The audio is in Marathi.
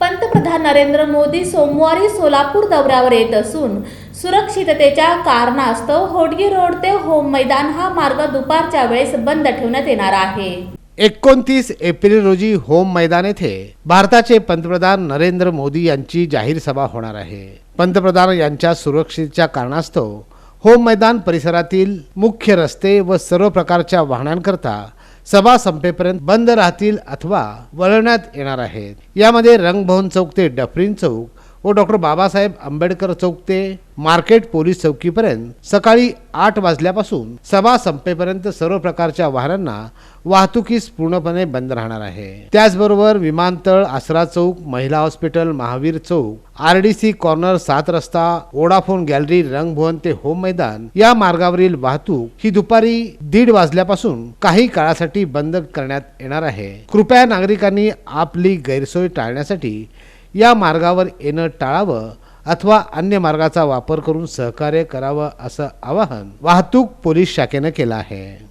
पंतप्रधान नरेंद्र मोदी सोमवारी सोलापूर दौऱ्यावर येत असून सुरक्षिततेच्या कारणास्तव होडगी रोड ते होम मैदान हा मार्ग दुपारच्या वेळेस बंद ठेवण्यात येणार आहे. एकोणतीस एप्रिल रोजी होम मैदान येथे भारताचे पंतप्रधान नरेंद्र मोदी यांची जाहीर सभा होणार आहे. पंतप्रधान यांच्या सुरक्षेच्या कारणास्तव होम मैदान परिसरातील मुख्य रस्ते व सर्व प्रकारच्या वाहनांकरता सभा संपेपर्यंत बंद राहतील अथवा वळवण्यात येणार आहेत. यामध्ये रंगभवन चौक ते डफरीन चौक व डॉक्टर बाबासाहेब आंबेडकर चौक ते मार्केट पोलीस चौकीपर्यंत सकाळी आठ वाजल्यापासून सभा संपेपर्यंत सर्व प्रकारच्या वाहनांना वाहतुकीस पूर्णपणे बंद राहणार आहे. त्याचबरोबर विमानतळ आसरा चौक महिला हॉस्पिटल महावीर चौक आर डी सी कॉर्नर सात रस्ता ओडाफोन गॅलरी रंगभवन ते होम मैदान या मार्गावरील वाहतूक ही दुपारी दीड वाजल्यापासून काही काळासाठी बंद करण्यात येणार आहे. कृपया नागरिकांनी आपली गैरसोय टाळण्यासाठी या मार्गावर येणं टाळावं अथवा अन्य मार्गाचा वापर करून सहकार्य करावं असं आवाहन वाहतूक पोलीस शाखेनं केलं आहे.